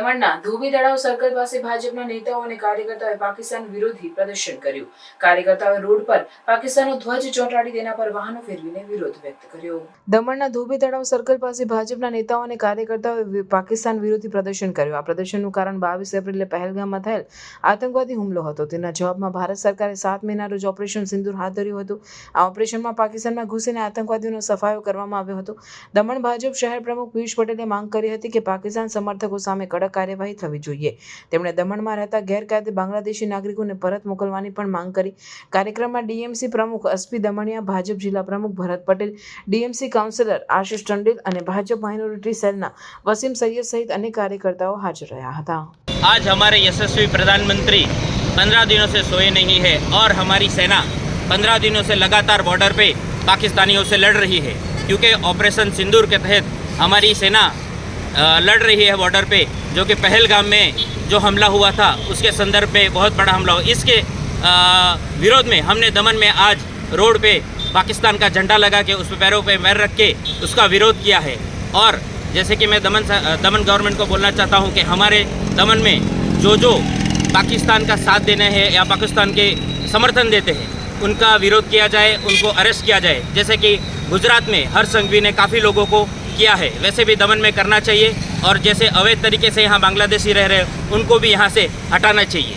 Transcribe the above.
દમણના ધોબી તળાવ સર્કલ પાસે ભાજપના નેતાઓ અને કાર્યકર્તાઓએ પાકિસ્તાન વિરોધી પ્રદર્શન કર્યું. કાર્યકર્તાઓએ રોડ પર પાકિસ્તાનનો ધ્વજ ચોંટાડી તેના પર વાહનો ફેરવીને વિરોધ વ્યક્ત કર્યો. દમણના ધોબી તળાવ સર્કલ પાસે ભાજપના નેતાઓ અને કાર્યકર્તાઓએ પાકિસ્તાન વિરોધી પ્રદર્શન કર્યું. આ પ્રદર્શનનું કારણ બાવીસ એપ્રિલે પહેલગામમાં થયેલ આતંકવાદી હુમલો હતો. તેના જવાબમાં ભારત સરકારે સાત મહિના રોજ ઓપરેશન સિંદૂર હાથ ધર્યું હતું. આ ઓપરેશનમાં પાકિસ્તાનમાં ઘૂસીને આતંકવાદીઓનો સફાયો કરવામાં આવ્યો હતો. દમણ ભાજપ શહેર પ્રમુખ પિયુષ પટેલે માંગ કરી હતી કે પાકિસ્તાન સમર્થકો સામે કડક કાર્યવાહી થવી જોઈએ તેમણે દમણમાં રહેતા ગેરકાયદે બાંગ્લાદેશી નાગરિકોને પરત મોકલવાની પણ માંગ કરી કાર્યક્રમમાં ડીએમસી પ્રમુખ અસ્પી દમણિયા ભાજપ જિલ્લા પ્રમુખ ભરત પટેલ ડીએમસી કાઉન્સિલર આશિષ ટંડેલ અને ભાજપ માઇનોરિટી સેલના વસીમ સૈયદ સહિત અનેક કાર્યકર્તાઓ હાજર રહ્યા હતા आज हमारे यशस्वी प्रधानमंत्री पंद्रह दिनों से सोए नहीं है और हमारी सेना पंद्रह दिनों से लगातार बॉर्डर पे पाकिस्तानियों से लड़ रही है क्योंकि ऑपरेशन सिंदूर के तहत हमारी सेना अ, लड़ रही है बॉर्डर पे, जो कि पहलगाम में जो हमला हुआ था, उसके संदर्भ में बहुत बड़ा हमला हुआ। इसके विरोध में हमने दमन में आज रोड पे पाकिस्तान का झंडा लगा के, उस पे पैरों पे पैर रख के उसका विरोध किया है। और जैसे कि मैं दमन दमन गवर्नमेंट को बोलना चाहता हूँ कि हमारे दमन में जो जो पाकिस्तान का साथ देने हैं या पाकिस्तान के समर्थन देते हैं, उनका विरोध किया जाए, उनको अरेस्ट किया जाए। जैसे कि गुजरात में हर संघवी ने काफ़ी लोगों को किया है वैसे भी दमन में करना चाहिए और जैसे अवैध तरीके से यहाँ बांग्लादेशी रह रहे हैं उनको भी यहाँ से हटाना चाहिए